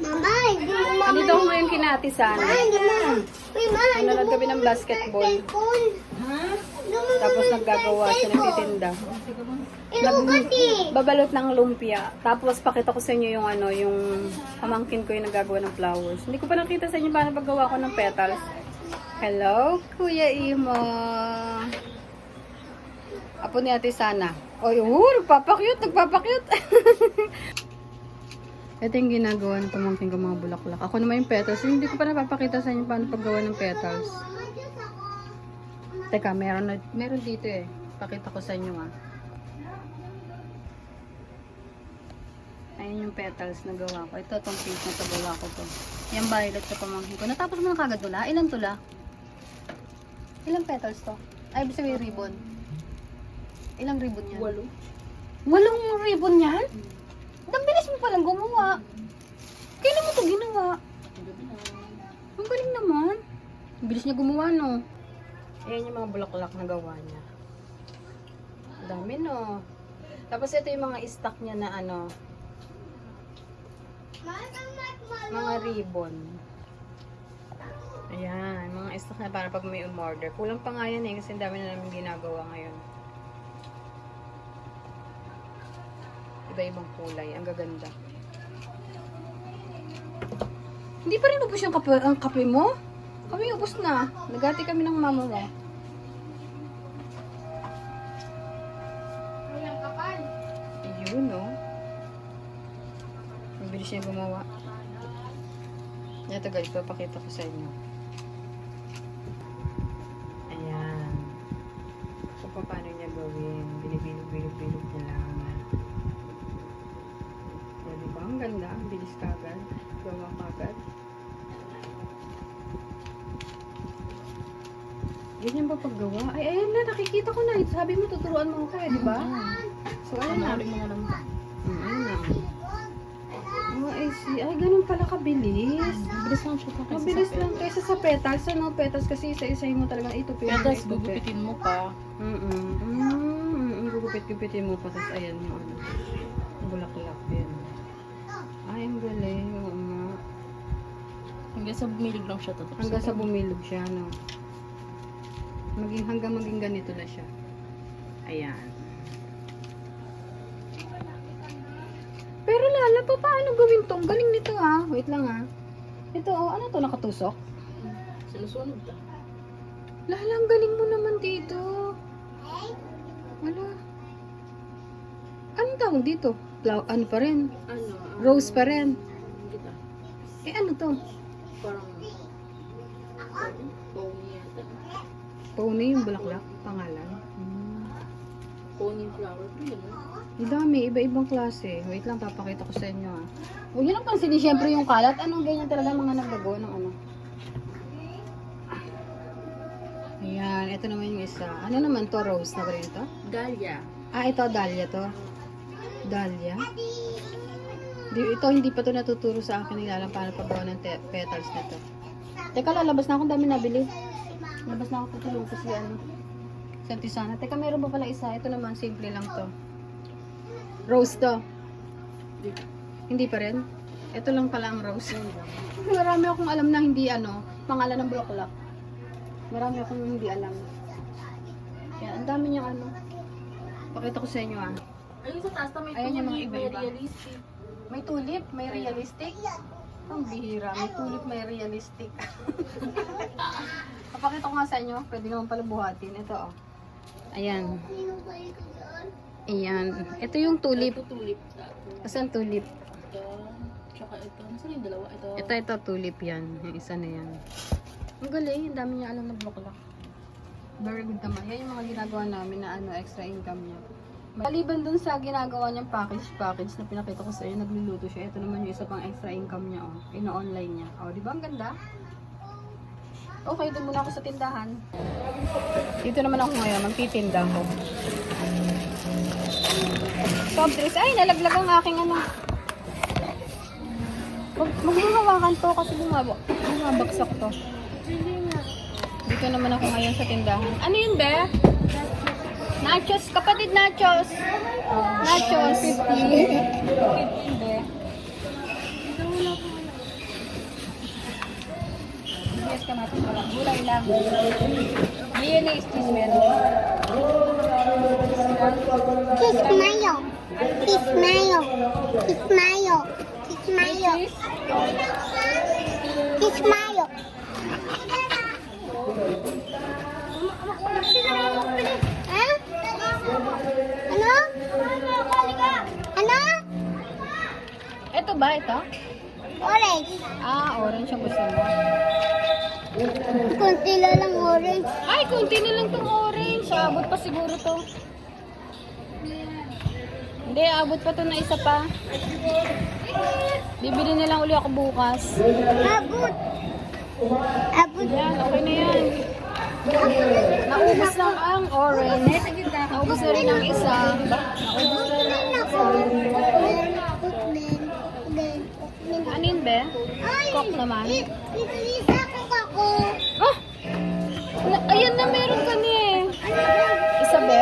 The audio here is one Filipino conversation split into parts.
Mama, hindi mo mama. Andito ako ngayon kina Ate Sana. Nanonood mo kami ng basketball. mo Tapos naggagawa siya ng titinda. Inugati. Babalot ng lumpia. Tapos pakita ko sa inyo yung ano, yung pamangkin ko yung nagagawa ng flowers. Hindi ko pa nakita sa inyo paano paggawa ko ng petals. Hello, Kuya Imo. Apo ni Ate Sana. Oy, uh, nagpapakyut, nagpapakyut. Ito yung ginagawa ng pamangkin ko mga bulaklak. Ako naman yung petals. Hindi ko pa napapakita sa inyo paano paggawa ng petals. Teka, meron, na, meron dito eh. Pakita ko sa inyo ah. Ayan yung petals na gawa ko. Ito, itong pink na gawa ko to. Yung violet sa pamangkin ko. Natapos mo na kagad tula? Ilan tula? Ilang petals to? Ay, ibig sabihin ribbon. Ilang ribbon yan? Walo. Walong ribbon yan? Ang bilis mo palang gumawa. Kailan mo to ginawa? Ang galing naman. Ang bilis niya gumawa, no? Ayan yung mga bulaklak na gawa niya. Dami, no? Tapos ito yung mga stock niya na ano, mga ribbon. Ayan, mga stock na para pag may umorder. Kulang pa nga yan eh, kasi dami na namin ginagawa ngayon. Iba-ibang kulay. Ang gaganda. Hindi pa rin ubos yung kape, ang kape mo? Kami ubos na. Nagati kami ng mama mo. Ayun, no? Mabilis niya gumawa. Ito guys, papakita ko sa inyo. Ayan. Kung paano niya gawin. Binibilog-bilog-bilog niya lang. O, diba? Ang ganda. Ang bilis kagad. Ganyan ba paggawa? Ay, ayan na. Nakikita ko na. Sabi mo, tuturuan mo ako eh, di ba? So, ayan na. Panoorin mo nga lang. Mm, Ayan na. Oh, I see. Ay, ganun pala kabilis. Mabilis lang siya pa kasi Mabilis sa lang kaysa sa petals. Ano, petals kasi isa-isahin mo talaga. Ito, Petals, gugupitin mo pa. Mm-mm. Mm-mm. Gugupit-gupitin mo pa. Tapos, ayan yung ano. Bulaklak yun. Hanggang sa bumilig lang siya. Tapos Hanggang sa bumilog siya, no? Maging, hanggang maging ganito na siya. Ayan. Pero Lala, pa, paano gawin to? Ang galing nito ah. Wait lang ah. Ito oh, ano to nakatusok? Sinusunod ka. Lala, ang galing mo naman dito. Wala. Anong tawag dito? Flow, ano pa rin? Ano? Rose pa rin. Eh ano to? Parang... Pony yata. Pony yung bulaklak, pangalan. Hmm. Pony flower. Ang dami, iba-ibang klase. Wait lang, papakita ko sa inyo ah. Huwag nyo lang pansinin, syempre yung kalat. Anong ganyan talaga mga nagbago ng ano. Ayan, ito naman yung isa. Ano naman to, rose na ba rin to? Dahlia. Ah, ito, dahlia to. Dahlia. Di, ito, hindi pa to natuturo sa akin. Nilalang paano paggawa ng petals na to. Teka, lalabas na akong dami nabili. Labas na ako tutulong ko si ano. Si Auntie Sana. Teka, meron ba pala isa? Ito naman, simple lang to. Rose to. Hindi pa rin. Ito lang pala ang rose. Marami akong alam na hindi ano, pangalan ng bulaklak. Marami akong hindi alam. Yan, ang dami niyang ano. Pakita ko sa inyo ah. Ayun sa taas may Ayan yung mga iba-iba. May tulip, may realistic. Ang bihira, may tulip, may realistic. Papakita ko nga sa inyo, pwede naman pala buhatin. Ito oh. Ayan. Ayan. Ito yung tulip. Ito tulip. Asan tulip? Ito. Tsaka ito. Nasaan yung dalawa? Ito. Ito, ito, tulip yan. Yung isa na yan. Ang galing, ang dami niya alam na bulaklak. Very good naman. Yan yung mga ginagawa namin na ano, extra income niya. Maliban dun sa ginagawa niyang package-package na pinakita ko sa iyo, nagluluto siya. Ito naman yung isa pang extra income niya, oh. Ino-online niya. Oh, di ba ang ganda? Okay, doon muna ako sa tindahan. Dito naman ako ngayon, magtitinda ko. Soft drinks. Ay, nalaglag ang aking ano. Mag maghahawakan to kasi bumabak. Bumabaksak to. Dito naman ako ngayon sa tindahan. Ano yun, be? Nachos, kapatid nachos. Nachos. 50. 15 Ito ba, ito? Orange. Ah, orange ang gusto mo. Kunti lang lang orange. Ay, kunti na lang tong orange. Abot pa siguro to. Hindi, abot pa to na isa pa. Bibili na lang uli ako bukas. Abot. Abot. Yan, okay na yan. Naubos lang ang orange. Naubos na rin ang isa. Naubos na rin ang isa. Ano yun, be? Coke naman. Isa ko ako. Oh! Na- Ayan na, meron ka ni eh. Isa, be?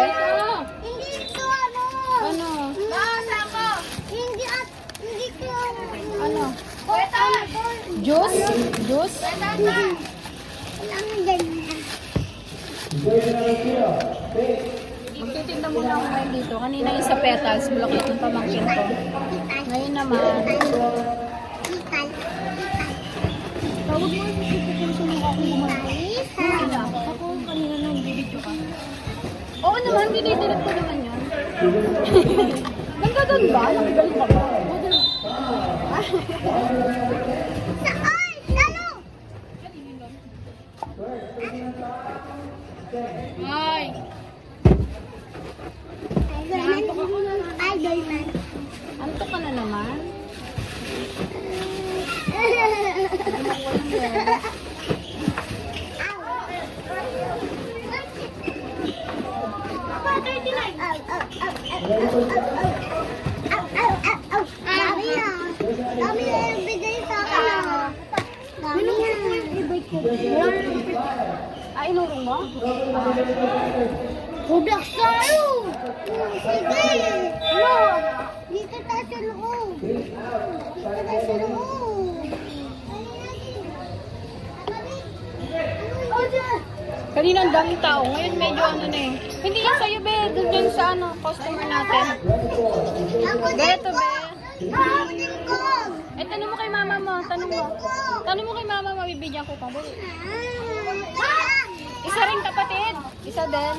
Hindi ito ano. Ano? Nasa ko. Hindi at hindi ko. Ano? Weta. Juice? Juice? Lang ganyan. Magtitinda muna ako ngayon dito. Kanina yung sa petals, bulakit yung pamangkin ko. Ngayon naman. Tawag mo yung sisipin sumuka kung gumawa. Ital. Ako kanina nang bibidyo ka. Oo naman, dinidilit ko naman yun. Nagkaganon ba? Nagagaling ka ba? Sa ay, ano? Ay! Idol man. Anto ka na naman? Dami na. Dami na yung bigay sa akin. ah. Dami na. Ah, inurong mo? Roblox tayo! Sige! Ano? Dito tayo sa loob. Dito tayo sa loob. Oh, dyan. Kanina ang daming tao. Ngayon medyo ano na eh. Hindi yan sa'yo, be. Doon dyan sa ano, customer natin. Beto, be. Eh, tanong mo kay mama mo. Tanong mo. Tanong mo kay mama mo, bibigyan ko pa. Dali. Ah! Isa ring kapatid. Isa din.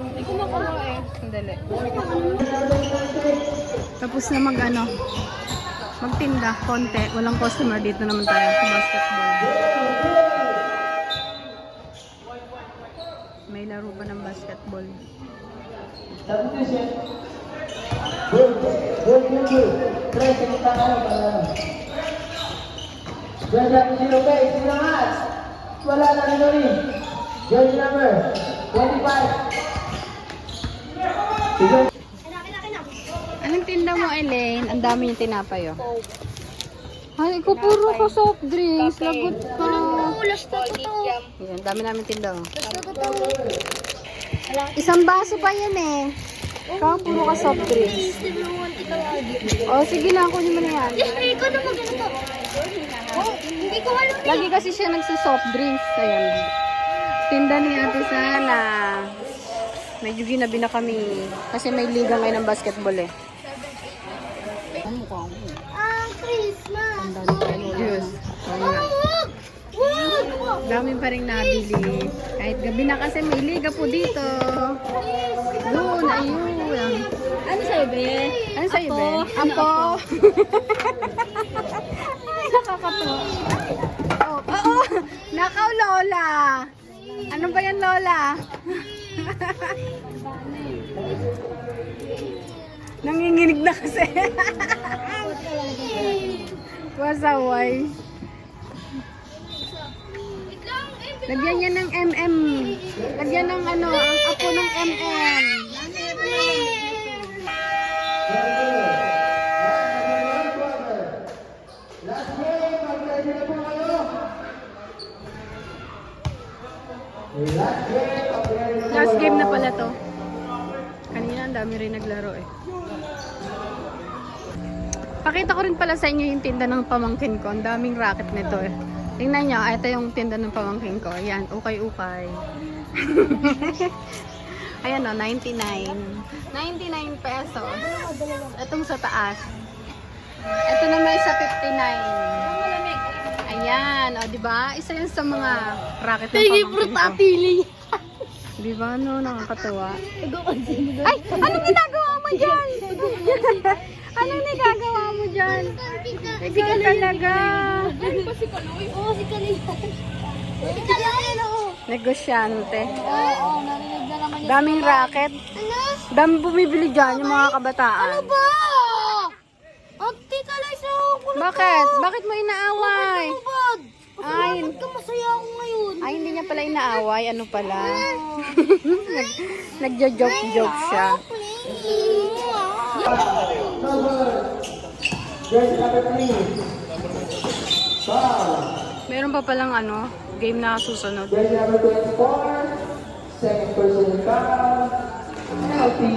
Hindi ko makuha eh. Sandali. Tapos na mag ano, magtinda, konti. Walang customer dito naman tayo sa basketball. May laro pa ng basketball. Wala na rin rin. Jersey number 25. Anong tinda mo, Elaine? Ang dami yung tinapay, oh. Ay, ikaw puro ka soft drinks. Lagot ka. Ulas pa ito. Yan, dami namin tinda, oh. Isang baso pa yan, eh. Ikaw, puro ka soft drinks. Oh, sige na, kunin mo na yan. Hindi ko na maganda. Oh, hindi ko alam. Lagi kasi siya nagsa-soft drinks. Ayan. Tinda ni Ate Sala. Medyo ginabi na kami. Kasi may liga ngayon ng basketball eh. Ah, Christmas. Ang dami pa! Dami rin nabili. Kahit gabi na kasi may liga po dito. Doon, ayun. Ano sa'yo, be? Ano sa'yo, be? Apo. Ay, nakakatuwa. Oh, oo. Nakaw, Lola. Ano ba yan, Lola? Nanginginig na kasi. Wasaway. Lagyan niya ng MM. Lagyan ng ano, ang apo ng MM. Last game na pala to. Kanina ang dami rin naglaro eh. Pakita ko rin pala sa inyo yung tinda ng pamangkin ko. Ang daming racket nito eh. Tingnan nyo, ito yung tinda ng pamangkin ko. Ayan, ukay-ukay. Ayan o, 99. 99 pesos. Itong sa taas. Ito naman sa 59. Ayan, o, di ba? Isa yan sa mga racket ng pamangkin ko. Di ba, no? Nakakatawa. Ay! Anong ginagawa mo dyan? anong ginagawa dyan? Ikaw talaga. Oo, si Kaloy. Si Kaloy, ano? Negosyante. Oo, narinig na naman niya. Daming racket. Ano? Dami bumibili dyan yung mga kabataan. Ba? Ate Kaloy, sa kulo Bakit? Bakit mo inaaway? Ay, ka masaya ako ngayon? ay hindi niya pala inaaway. Ano pala? Nag, nagjo-joke-joke siya. Jersey number three. Foul. Meron pa palang ano, game na susunod. Jersey number 24. Second person foul. Penalty.